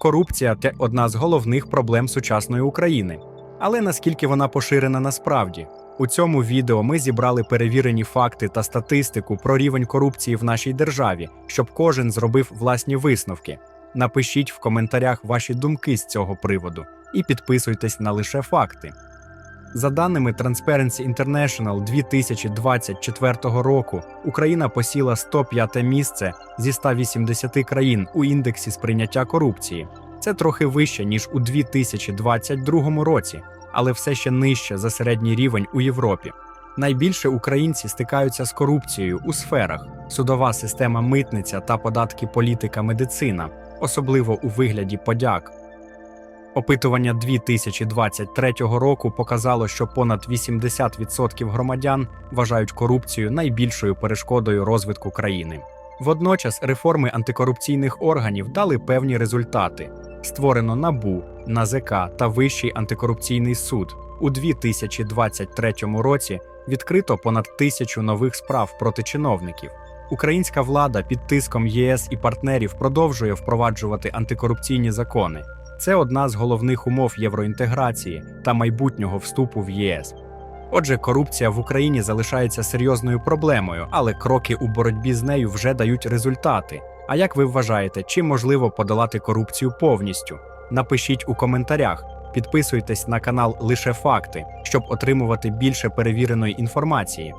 Корупція це одна з головних проблем сучасної України. Але наскільки вона поширена насправді? У цьому відео ми зібрали перевірені факти та статистику про рівень корупції в нашій державі, щоб кожен зробив власні висновки. Напишіть в коментарях ваші думки з цього приводу і підписуйтесь на лише факти. За даними Transparency International 2024 року, Україна посіла 105 місце зі 180 країн у індексі сприйняття корупції. Це трохи вище ніж у 2022 році, але все ще нижче за середній рівень у Європі. Найбільше українці стикаються з корупцією у сферах: судова система митниця та податки політика медицина, особливо у вигляді подяк. Опитування 2023 року показало, що понад 80% громадян вважають корупцію найбільшою перешкодою розвитку країни. Водночас реформи антикорупційних органів дали певні результати. Створено НАБУ, НАЗК та Вищий антикорупційний суд. У 2023 році відкрито понад тисячу нових справ проти чиновників. Українська влада під тиском ЄС і партнерів продовжує впроваджувати антикорупційні закони. Це одна з головних умов євроінтеграції та майбутнього вступу в ЄС. Отже, корупція в Україні залишається серйозною проблемою, але кроки у боротьбі з нею вже дають результати. А як ви вважаєте, чи можливо подолати корупцію повністю? Напишіть у коментарях, підписуйтесь на канал Лише Факти, щоб отримувати більше перевіреної інформації.